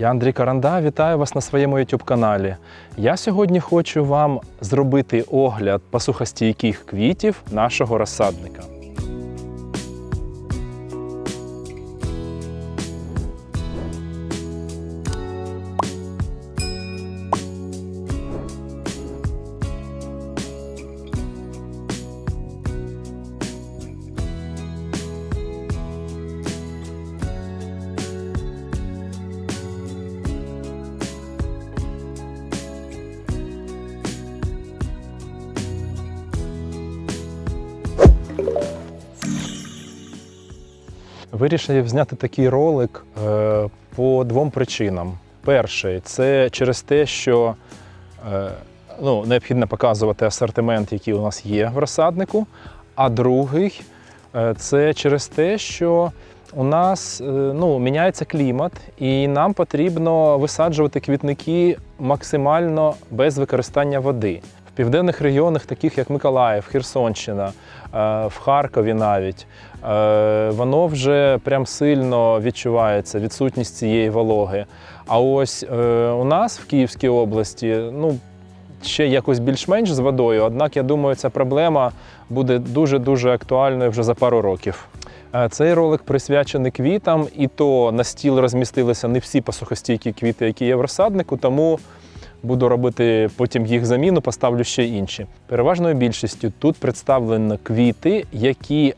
Я Андрій Каранда, вітаю вас на своєму YouTube каналі. Я сьогодні хочу вам зробити огляд посухостійких квітів нашого розсадника. Вирішив зняти такий ролик е, по двом причинам. Перший це через те, що е, ну, необхідно показувати асортимент, який у нас є в розсаднику. А другий е, це через те, що у нас ну, міняється клімат, і нам потрібно висаджувати квітники максимально без використання води. Південних регіонах, таких як Миколаїв, Херсонщина, е, в Харкові навіть, е, воно вже прям сильно відчувається відсутність цієї вологи. А ось е, у нас в Київській області, ну ще якось більш-менш з водою. Однак я думаю, ця проблема буде дуже-дуже актуальною вже за пару років. Цей ролик присвячений квітам, і то на стіл розмістилися не всі посухостійкі квіти, які є в розсаднику, тому буду робити потім їх заміну, поставлю ще інші. Переважною більшістю тут представлені квіти, які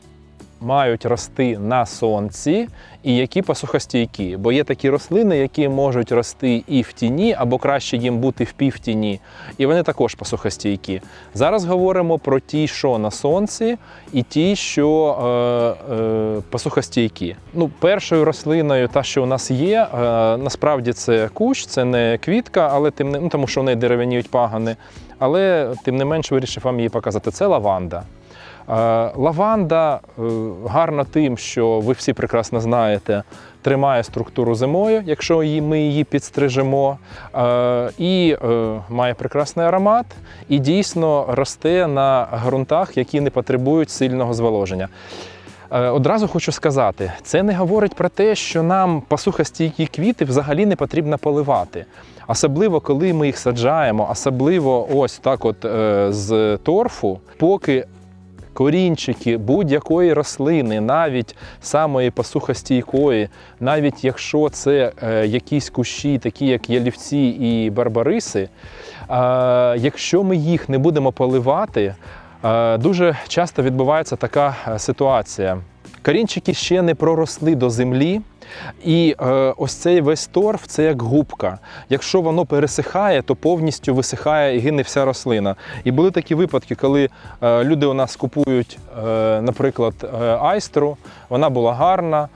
мають рости на сонці і які посухостійкі. Бо є такі рослини, які можуть рости і в тіні, або краще їм бути в півтіні, і вони також посухостійкі. Зараз говоримо про ті, що на сонці, і ті, що е, е, посухостійкі. Ну, першою рослиною, та, що у нас є, е, насправді це кущ, це не квітка, але тим не ну, тому, що в неї дерев'яніють пагани. Але тим не менш вирішив вам її показати. Це лаванда. Е, Лаванда е, гарна тим, що ви всі прекрасно знаєте, тримає структуру зимою, якщо ми її підстрижемо, е, і має прекрасний аромат, і дійсно росте на ґрунтах, які не потребують сильного зволоження. Одразу хочу сказати, це не говорить про те, що нам посухостійкі квіти взагалі не потрібно поливати. Особливо, коли ми їх саджаємо, особливо ось так, от з торфу, поки корінчики будь-якої рослини, навіть самої посухостійкої, навіть якщо це е, якісь кущі, такі як ялівці і барбариси, якщо ми їх не будемо поливати, е, дуже часто відбувається така е, ситуація. Корінчики ще не проросли до землі, і е, ось цей весь торф це як губка. Якщо воно пересихає, то повністю висихає і гине вся рослина. І були такі випадки, коли е, люди у нас купують, е, наприклад, е, айстру, вона була гарна,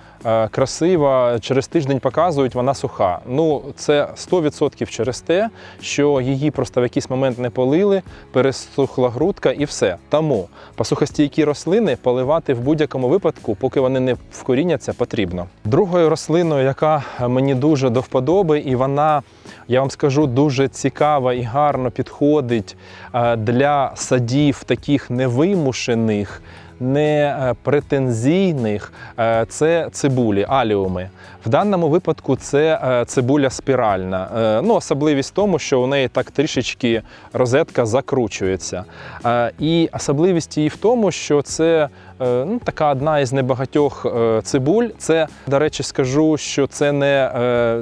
красива. Через тиждень показують, вона суха. Ну це 100% через те, що її просто в якийсь момент не полили, пересухла грудка і все. Тому посухостійкі рослини поливати в будь-якому випадку, поки вони не вкоріняться, потрібно. Другою рослиною, яка мені дуже до вподоби, і вона, я вам скажу, дуже цікава і гарно підходить е, для садів таких невимушених. Не е, претензійних е, це цибулі, аліуми. В даному випадку це е, цибуля спіральна. Е, Ну, особливість в тому, що у неї так трішечки розетка закручується. Е, І особливість її в тому, що це ну, така одна із небагатьох цибуль. Це, до речі, скажу, що це не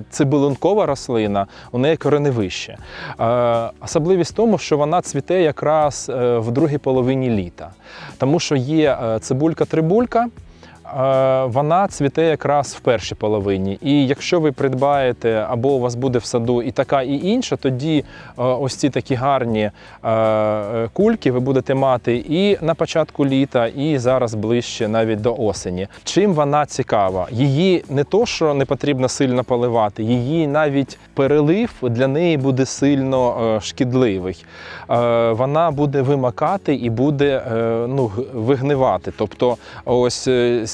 цибулинкова рослина, у неї кореневище. Особливість в тому, що вона цвіте якраз в другій половині літа. Тому що є цибулька-трибулька. Е, Вона цвіте якраз в першій половині. І якщо ви придбаєте або у вас буде в саду і така, і інша, тоді е, ось ці такі гарні е, кульки ви будете мати і на початку літа, і зараз ближче навіть до осені. Чим вона цікава? Її не то, що не потрібно сильно поливати, її навіть перелив для неї буде сильно шкідливий. Вона буде вимакати і буде ну, вигнивати. Тобто, ось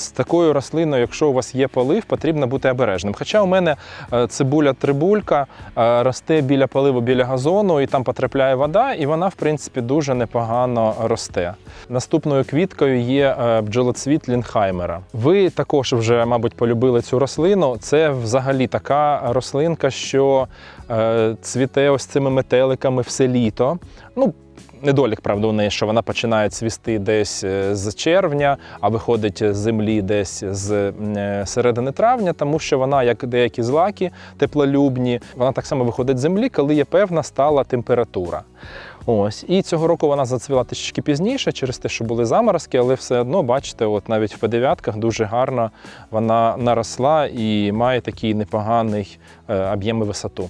з такою рослиною, якщо у вас є полив, потрібно бути обережним. Хоча у мене е, цибуля трибулька е, росте біля поливу, біля газону, і там потрапляє вода, і вона, в принципі, дуже непогано росте. Наступною квіткою є е, бджолоцвіт Лінхаймера. Ви також вже, мабуть, полюбили цю рослину. Це взагалі така рослинка, що цвіте ось цими метеликами все літо. Ну, Недолік, правда, у неї, що вона починає цвісти десь е, з червня, а виходить з землі десь з е, середини травня, тому що вона, як деякі злаки теплолюбні, вона так само виходить з землі, коли є певна стала температура. Ось і цього року вона зацвіла трішки пізніше через те, що були заморозки, але все одно, бачите, от навіть в П9 дуже гарно вона наросла і має такий непоганий е, об'єм і висоту.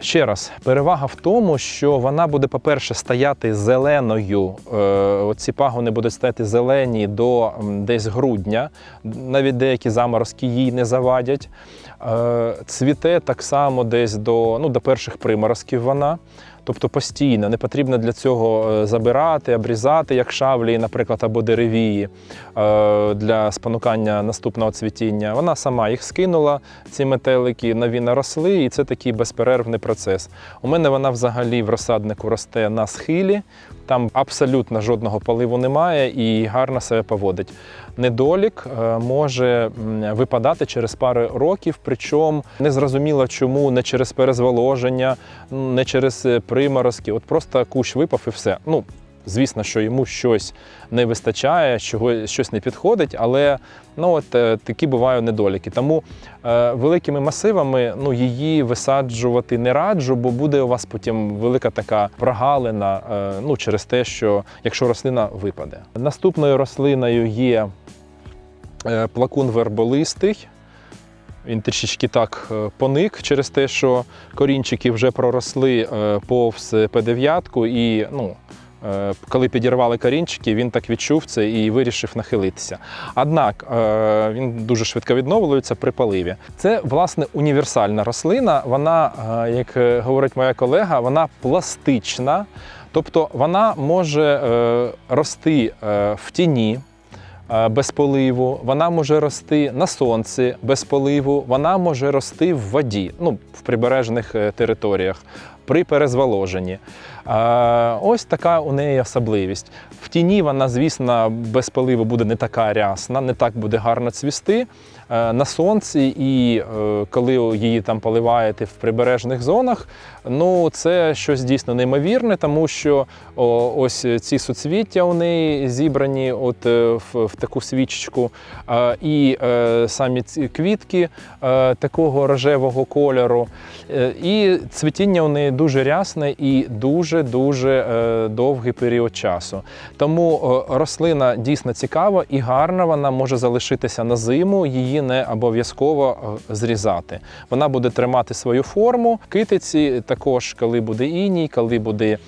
Ще раз, перевага в тому, що вона буде, по-перше, стояти зеленою. Ці пагони будуть стояти зелені до десь грудня. Навіть деякі заморозки їй не завадять. Е, цвіте так само десь до, ну, до перших приморозків вона. Тобто постійно, не потрібно для цього е, забирати, обрізати, як шавлі, наприклад, або деревії е, для спонукання наступного цвітіння. Вона сама їх скинула, ці метелики нові наросли, і це такий безперервний процес. У мене вона взагалі в розсаднику росте на схилі, там абсолютно жодного поливу немає і гарно себе поводить. Недолік е, може випадати через пару років, причому не зрозуміло чому, не через перезволоження, не через е, приморозки. От просто кущ випав і все. Ну, звісно, що йому щось не вистачає, щось не підходить, але ну от е, такі бувають недоліки. Тому е, великими масивами ну, її висаджувати не раджу, бо буде у вас потім велика така прогалина е, ну, через те, що якщо рослина випаде. Наступною рослиною є е, плакун верболистий. Він трішечки так е, поник через те, що корінчики вже проросли повз П9 і ну, коли підірвали корінчики, він так відчув це і вирішив нахилитися. Однак е, він дуже швидко відновлюється при поливі. Це власне універсальна рослина. Вона, е, як е, говорить моя колега, вона пластична, тобто вона може е, рости е, в тіні е, без поливу, вона може рости на сонці без поливу, вона може рости в воді, ну, в прибережних е, територіях. При перезволоженні. Е, Ось така у неї особливість. В тіні вона, звісно, без поливу буде не така рясна, не так буде гарно цвісти. Е, На сонці, і е, коли її там поливаєте в прибережних зонах, ну це щось дійсно неймовірне, тому що о, ось ці суцвіття у неї зібрані от е, в, в таку свічечку, е, і е, самі ці квітки е, такого рожевого кольору. Е, І цвітіння у неї дуже рясне і дуже-дуже е, довгий період часу. Тому е, рослина дійсно цікава і гарна, вона може залишитися на зиму, її не обов'язково е, зрізати. Вона буде тримати свою форму. Китиці також, коли буде іній, коли буде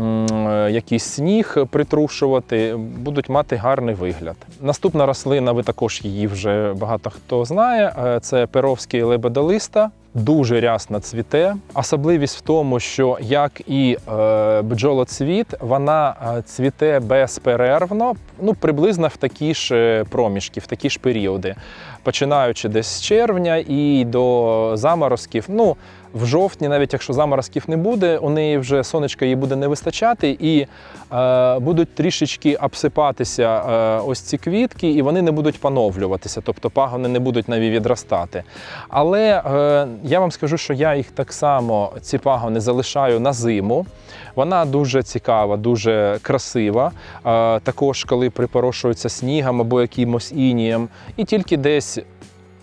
е, якийсь сніг притрушувати, будуть мати гарний вигляд. Наступна рослина, ви також її вже багато хто знає. е, Це перовський лебедолиста. Дуже рясно цвіте. Особливість в тому, що як і е, бджолоцвіт, вона цвіте безперервно, ну приблизно в такі ж проміжки, в такі ж періоди, починаючи десь з червня і до заморозків. Ну, в жовтні, навіть якщо заморозків не буде, у неї вже сонечка їй буде не вистачати, і е, будуть трішечки обсипатися е, ось ці квітки, і вони не будуть поновлюватися, тобто пагони не будуть навіть відростати. Але е, я вам скажу, що я їх так само ці пагони залишаю на зиму. Вона дуже цікава, дуже красива. Е, також коли припорошується снігом або якимось інієм, і тільки десь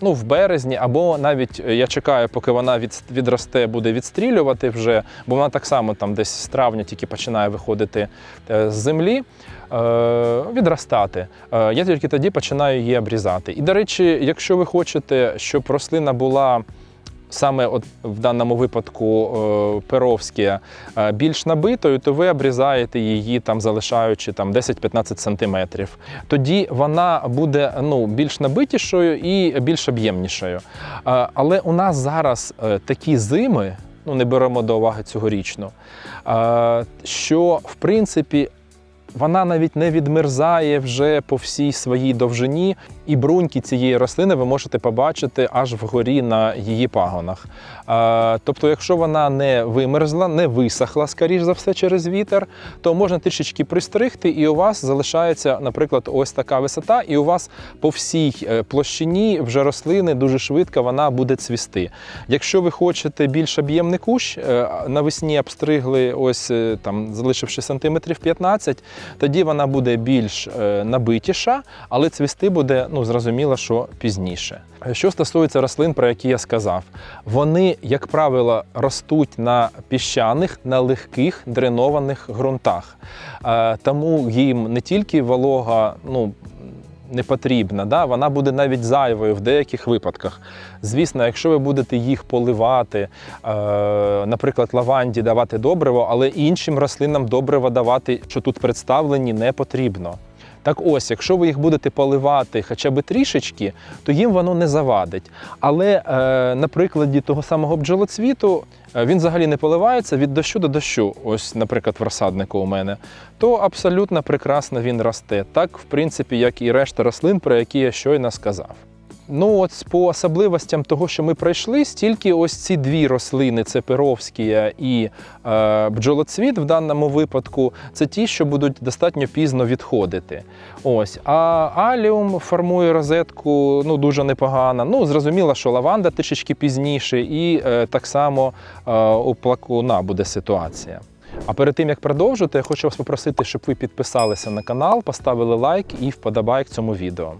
ну, в березні, або навіть е, я чекаю, поки вона від, відросте, буде відстрілювати вже, бо вона так само там десь з травня тільки починає виходити е, з землі. е, Відростати. Я тільки тоді починаю її обрізати. І, до речі, якщо ви хочете, щоб рослина була саме от в даному випадку е, перовське е, більш набитою, то ви обрізаєте її, там, залишаючи там, 10-15 сантиметрів. Тоді вона буде ну, більш набитішою і більш об'ємнішою. Е, Але у нас зараз такі зими, ну не беремо до уваги цьогорічну, що в принципі вона навіть не відмерзає вже по всій своїй довжині, і бруньки цієї рослини ви можете побачити аж вгорі на її пагонах. Тобто, якщо вона не вимерзла, не висохла, скоріш за все, через вітер, то можна трішечки пристригти, і у вас залишається, наприклад, ось така висота, і у вас по всій е, площині вже рослини дуже швидко вона буде цвісти. Якщо ви хочете більш об'ємний кущ, е, навесні обстригли ось е, там, залишивши сантиметрів 15, тоді вона буде більш набитіша, але цвісти буде ну зрозуміло, що пізніше. Що стосується рослин, про які я сказав, вони, як правило, ростуть на піщаних, на легких дренованих ґрунтах. Е, Тому їм не тільки волога, ну. Не потрібна, да? вона буде навіть зайвою в деяких випадках. Звісно, якщо ви будете їх поливати, е, наприклад, лаванді давати добриво, але іншим рослинам добриво давати, що тут представлені, не потрібно. Так ось, якщо ви їх будете поливати хоча б трішечки, то їм воно не завадить. Але е, на прикладі того самого бджолоцвіту е, він взагалі не поливається від дощу до дощу. Ось, наприклад, в розсаднику у мене, то абсолютно прекрасно він росте. Так, в принципі, як і решта рослин, про які я щойно сказав. Ну, от по особливостям того, що ми пройшли, стільки ось ці дві рослини: це перовськія і е, бджолоцвіт в даному випадку, це ті, що будуть достатньо пізно відходити. Ось. А аліум формує розетку ну, дуже непогано. Ну, зрозуміло, що лаванда трішечки пізніше, і е, так само е, у плакуна буде ситуація. А перед тим як продовжити, я хочу вас попросити, щоб ви підписалися на канал, поставили лайк і вподобайк цьому відео.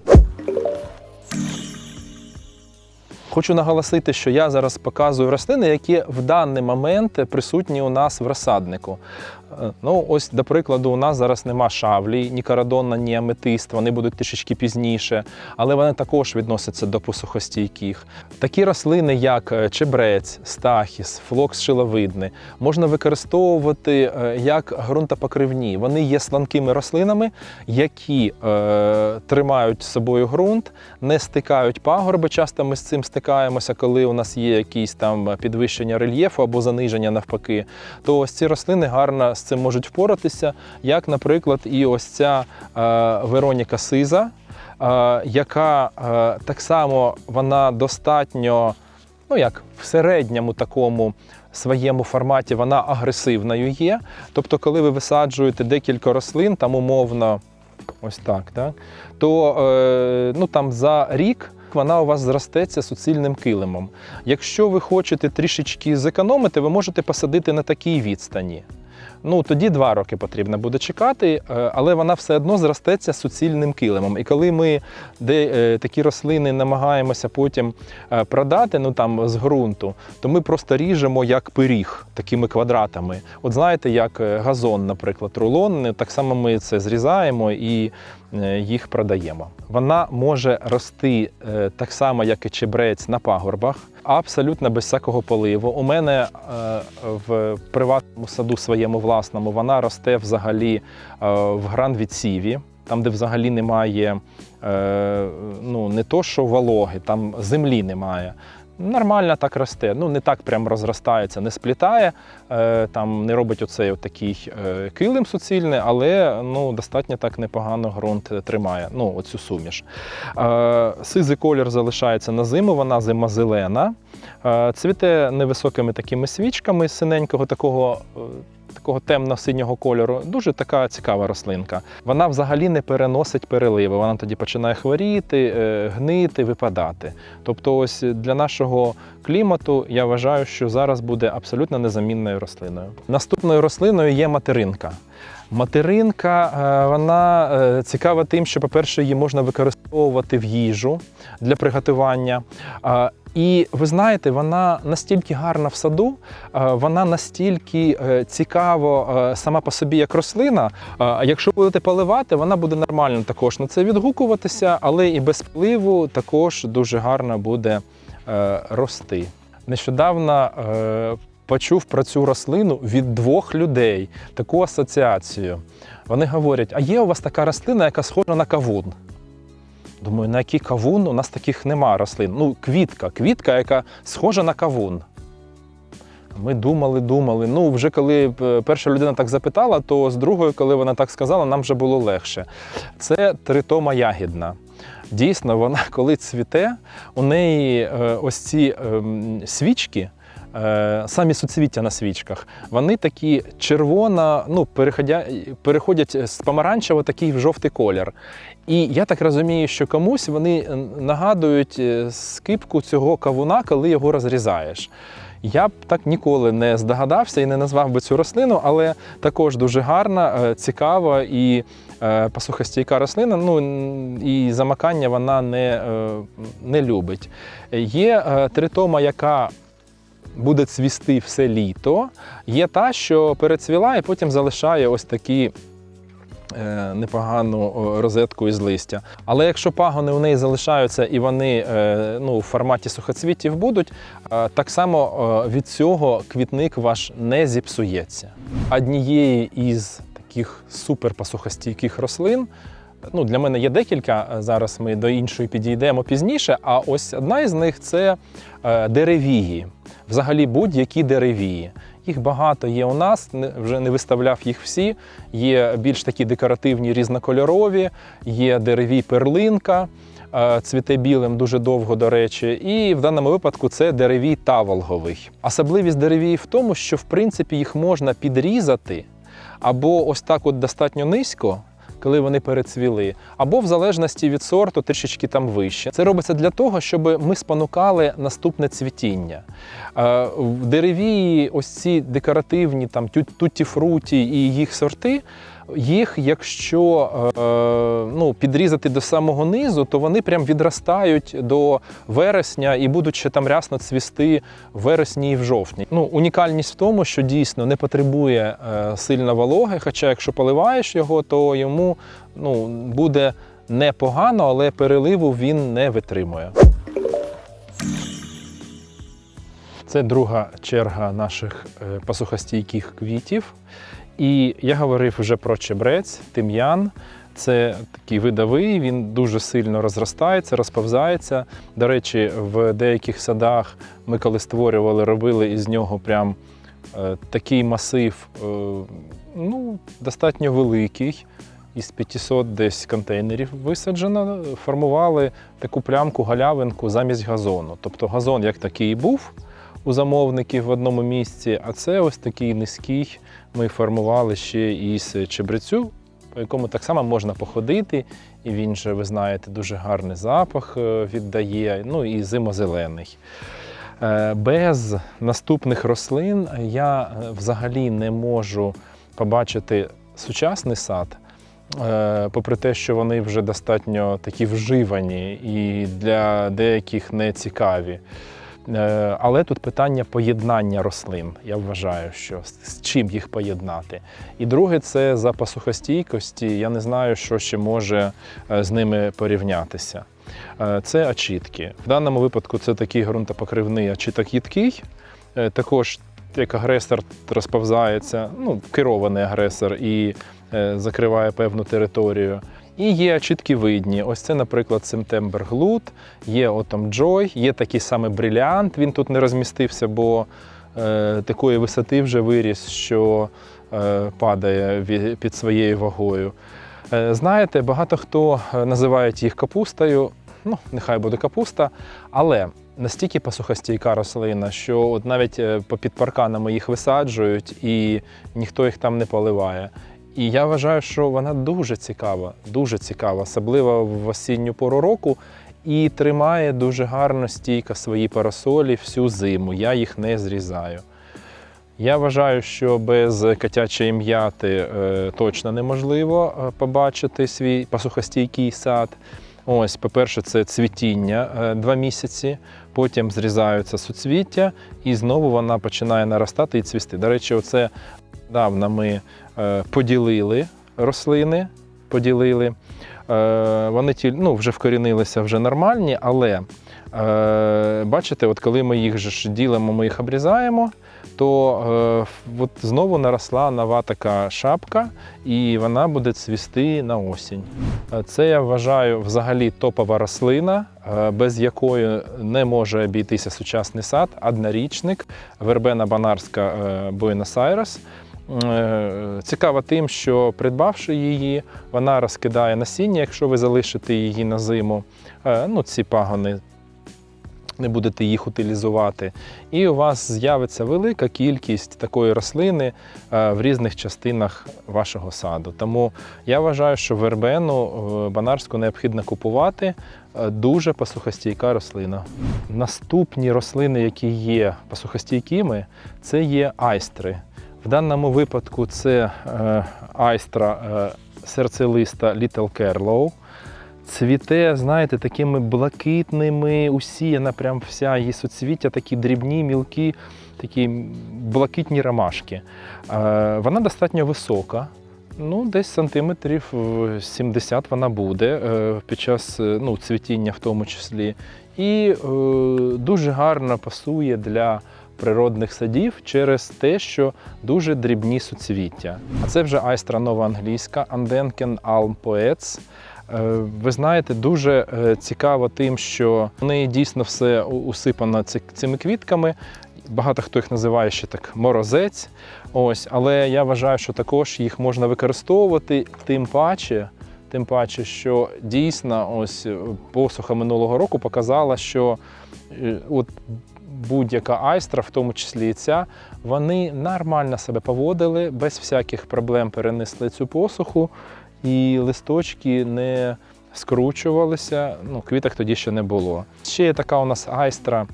Хочу наголосити, що я зараз показую рослини, які в даний момент присутні у нас в розсаднику. Е, Ну, ось, до прикладу, у нас зараз нема шавлі, ні карадонна, ні аметист, вони будуть трішечки пізніше, але вони також відносяться до посухостійких. Такі рослини, як е, чебрець, стахіс, флокс шиловидний, можна використовувати е, як ґрунтопокривні. Вони є сланкими рослинами, які е, тримають з собою ґрунт, не стикають пагорби. Часто ми з цим стикаємося, коли у нас є якісь там підвищення рельєфу або заниження навпаки. То ось ці рослини гарно з цим можуть впоратися, як, наприклад, і ось ця е, Вероніка Сиза, е, яка е, так само вона достатньо, ну як в середньому такому своєму форматі вона агресивною є. Тобто, коли ви висаджуєте декілька рослин, там умовно, ось так, так то е, ну, там за рік. Вона у вас зростеться суцільним килимом. Якщо ви хочете трішечки зекономити, ви можете посадити на такій відстані. Ну тоді два роки потрібно буде чекати, е, але вона все одно зростеться суцільним килимом. І коли ми де, е, такі рослини намагаємося потім е, продати, ну там з ґрунту, то ми просто ріжемо як пиріг такими квадратами. От знаєте, як газон, наприклад, рулон, так само ми це зрізаємо і їх продаємо. Вона може рости е, так само, як і чебрець на пагорбах, абсолютно без всякого поливу. У мене е, в приватному саду своєму власному вона росте взагалі е, в гранвідсіві, там, де взагалі немає е, ну, не то, що вологи, там землі немає. Нормально так росте. Ну не так прям розростається, не сплітає, е, там не робить оцей от такий е, килим суцільний, але ну достатньо так непогано ґрунт тримає. Ну, оцю суміш. Е, сизий колір залишається на зиму, вона зима-зелена. Цвіте невисокими такими свічками синенького такого. Такого темно-синього кольору, дуже така цікава рослинка. Вона взагалі не переносить переливи. Вона тоді починає хворіти, е, гнити, випадати. Тобто, ось для нашого клімату я вважаю, що зараз буде абсолютно незамінною рослиною. Наступною рослиною є материнка. Материнка е, вона е, цікава тим, що, по-перше, її можна використовувати в їжу для приготування. І ви знаєте, вона настільки гарна в саду, е, вона настільки е, цікаво е, сама по собі як рослина. Якщо будете поливати, вона буде нормально також на це відгукуватися, але і без впливу також дуже гарно буде рости. Нещодавно почув про цю рослину від двох людей, таку асоціацію. Вони говорять: а є у вас така рослина, яка схожа на кавун? Думаю, на який кавун? У нас таких нема рослин. Ну, квітка, квітка, яка схожа на кавун. Ми думали, думали. Ну, вже коли е, перша людина так запитала, то з другою, коли вона так сказала, нам вже було легше. Це тритома ягідна. Дійсно, вона коли цвіте, у неї е, ось ці ем, свічки. Е, Самі суцвіття на свічках, вони такі червона, ну, переходять з помаранчево такий в жовтий колір. І я так розумію, що комусь вони нагадують е, скипку цього кавуна, коли його розрізаєш. Я б так ніколи не здогадався і не назвав би цю рослину, але також дуже гарна, е, цікава і посухостійка рослина. Ну і замакання вона не, не любить. Є тритома, яка буде цвісти все літо. Є та, що перецвіла і потім залишає ось такі. е, Непогану розетку із листя. Але якщо пагони у неї залишаються і вони е, ну, в форматі сухоцвітів будуть, е, так само від цього квітник ваш не зіпсується. Однієї із таких суперпасухостійких рослин. Ну, для мене є декілька. Зараз ми до іншої підійдемо пізніше. А ось одна із них це деревії. Взагалі будь-які деревії. Їх багато є у нас, вже не виставляв їх всі. Є більш такі декоративні, різнокольорові, є деревій перлинка, е, цвіте білим дуже довго, до речі. І в даному випадку це деревій таволговий. Особливість деревії в тому, що в принципі їх можна підрізати або ось так от достатньо низько. Коли вони перецвіли, або в залежності від сорту трішечки там вище. Це робиться для того, щоб ми спонукали наступне цвітіння. Е, В деревії ось ці декоративні там тутті-фруті і їх сорти. Їх, якщо е, ну, підрізати до самого низу, то вони прям відростають до вересня і будуть ще там рясно цвісти в вересні і в жовтні. Ну, унікальність в тому, що дійсно не потребує е, сильно вологи, хоча якщо поливаєш його, то йому ну, буде непогано, але переливу він не витримує. Це друга черга наших е, посухостійких квітів. І я говорив вже про чебрець, тим'ян. Це такий видовий, він дуже сильно розростається, розповзається. До речі, в деяких садах ми коли створювали, робили із нього прям е, такий масив, е, ну, достатньо великий. Із 500 десь контейнерів висаджено, формували таку плямку галявинку замість газону. Тобто газон як такий був у замовників в одному місці, а це ось такий низький ми формували ще із чебрецю, по якому так само можна походити, і він же, ви знаєте, дуже гарний запах е, віддає, ну і зимозелений. Е, Без наступних рослин я е, взагалі не можу побачити сучасний сад. Попри те, що вони вже достатньо такі вживані і для деяких не цікаві. Е, Але тут питання поєднання рослин. Я вважаю, що з- чим їх поєднати. І друге, це запас сухостійкості. Я не знаю, що ще може е, з ними порівнятися. Е, Це очітки. В даному випадку це такий ґрунтопокривний очіток їдкий. Також як агресор розповзається, ну, керований агресор і закриває певну територію. І є чіткі видні. Ось це, наприклад, Семтембер Глут, є Отом Джой, є такий самий бриліант. Він тут не розмістився, бо е, такої висоти вже виріс, що е, падає під своєю вагою. Е, знаєте, багато хто е, називають їх капустою. Ну, нехай буде капуста, але настільки посухостійка рослина, що от навіть е, попід парканами їх висаджують і ніхто їх там не поливає. І я вважаю, що вона дуже цікава, дуже цікава, особливо в осінню пору року, і тримає дуже гарно стійко свої парасолі всю зиму. Я їх не зрізаю. Я вважаю, що без котячої м'яти е, точно неможливо е, побачити свій посухостійкий сад. Ось, по-перше, це цвітіння е, два місяці, потім зрізаються суцвіття, і знову вона починає наростати і цвісти. До речі, оце давно ми е, поділили рослини, поділили. Е, Вони ті, ну, вже вкорінилися вже нормальні, але Е, бачите, от коли ми їх ж ділимо, ми їх обрізаємо, то от знову наросла нова така шапка, і вона буде цвісти на осінь. Це я вважаю взагалі топова рослина, без якої не може обійтися сучасний сад, однорічник, вербена банарська Буенос-Айрес. Е, Цікава тим, що придбавши її, вона розкидає насіння, якщо ви залишите її на зиму. Е, Ну, ці пагони не будете їх утилізувати. І у вас з'явиться велика кількість такої рослини е, в різних частинах вашого саду. Тому я вважаю, що вербену е, банарську необхідно купувати. Е, Дуже посухостійка рослина. Наступні рослини, які є посухостійкими, це є айстри. В даному випадку це е, айстра е, серцелиста Little Carlow. Цвіте, знаєте, такими блакитними, усіяна прям вся її суцвіття, такі дрібні, мілкі, такі блакитні ромашки. Е, Вона достатньо висока. Ну, десь сантиметрів е, 70 вона буде е, під час е, ну, цвітіння в тому числі. І е, дуже гарно пасує для природних садів через те, що дуже дрібні суцвіття. А це вже айстра нова англійська Alm Poets. Е, Ви знаєте, дуже е, цікаво тим, що в неї дійсно все усипано цими квітками. Багато хто їх називає ще так морозець. Ось, але я вважаю, що також їх можна використовувати тим паче. Тим паче, що дійсно ось посуха минулого року показала, що е, от будь-яка айстра, в тому числі і ця, вони нормально себе поводили, без всяких проблем перенесли цю посуху, і листочки не скручувалися. Ну, квіток тоді ще не було. Ще є така у нас айстра.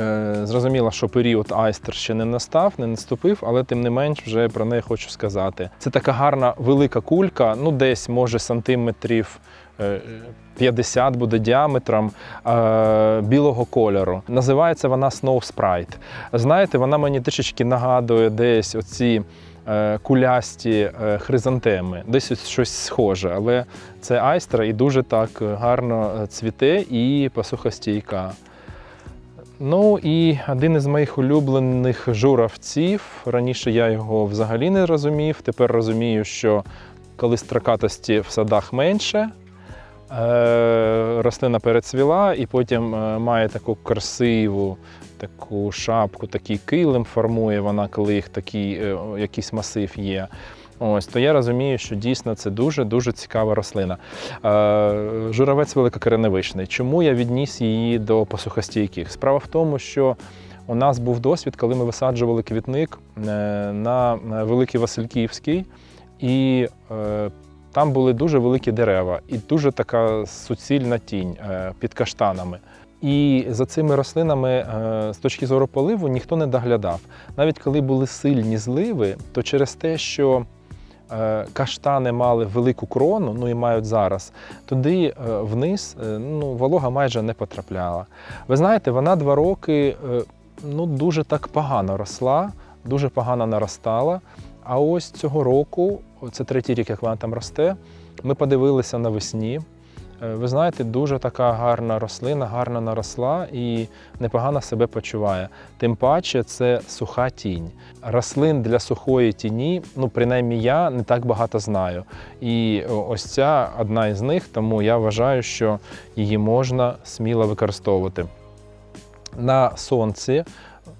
Е, Зрозуміло, що період айстер ще не настав, не наступив, але тим не менш вже про неї хочу сказати. Це така гарна велика кулька, ну десь може сантиметрів е, 50 буде діаметром е, білого кольору. Називається вона Snow Sprite. Знаєте, вона мені трішечки нагадує десь оці е, кулясті е, хризантеми, десь ось щось схоже, але це айстра і дуже так гарно е, цвіте і посухостійка. Ну і один із моїх улюблених журавців. Раніше я його взагалі не розумів. Тепер розумію, що коли строкатості в садах менше, рослина перецвіла і потім е, має таку красиву таку шапку, такий килим формує вона, коли їх такий е, якийсь масив є. Ось, то я розумію, що дійсно це дуже-дуже цікава рослина. Е, Журавець великокореневичний. Чому я відніс її до посухостійких? Справа в тому, що у нас був досвід, коли ми висаджували квітник е, на Великий Васильківський, і е, там були дуже великі дерева і дуже така суцільна тінь е, під каштанами. І за цими рослинами е, з точки зору поливу ніхто не доглядав. Навіть коли були сильні зливи, то через те, що е, каштани мали велику крону, ну і мають зараз, туди вниз ну, волога майже не потрапляла. Ви знаєте, вона два роки ну, дуже так погано росла, дуже погано наростала. А ось цього року, це третій рік, як вона там росте, ми подивилися навесні. Е, Ви знаєте, дуже така гарна рослина, гарно наросла і непогано себе почуває. Тим паче це суха тінь. Рослин для сухої тіні, ну принаймні я не так багато знаю. І ось ця одна із них, тому я вважаю, що її можна сміло використовувати. На сонці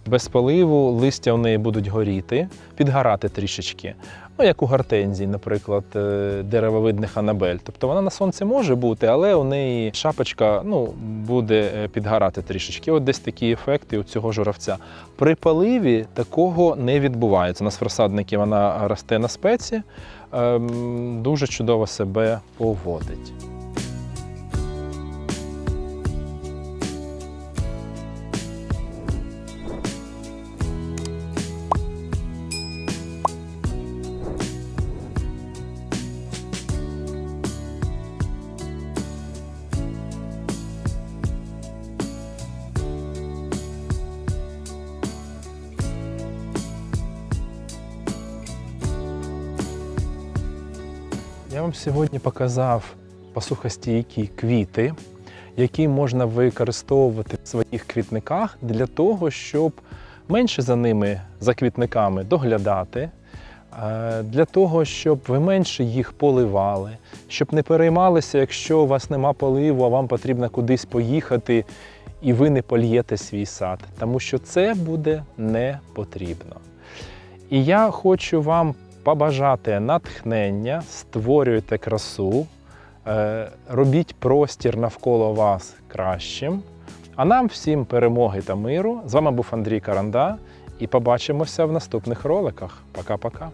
без поливу листя у неї будуть горіти, підгорати трішечки. Ну, як у гортензії, наприклад, е, деревовидних анабель. Тобто вона на сонці може бути, але у неї шапочка ну, буде е, підгорати трішечки. От десь такі ефекти у цього журавця. При поливі такого не відбувається. У нас в розсадникі вона росте на спеці, ем, дуже чудово себе поводить. Вам сьогодні показав посухостійкі квіти, які можна використовувати в своїх квітниках для того, щоб менше за ними, за квітниками, доглядати, е, для того, щоб ви менше їх поливали, щоб не переймалися, якщо у вас нема поливу, а вам потрібно кудись поїхати, і ви не польєте свій сад, тому що це буде не потрібно. І я хочу вам побажати натхнення, створюйте красу, е, робіть простір навколо вас кращим. А нам всім перемоги та миру. З вами був Андрій Каранда, і побачимося в наступних роликах. Пока-пока.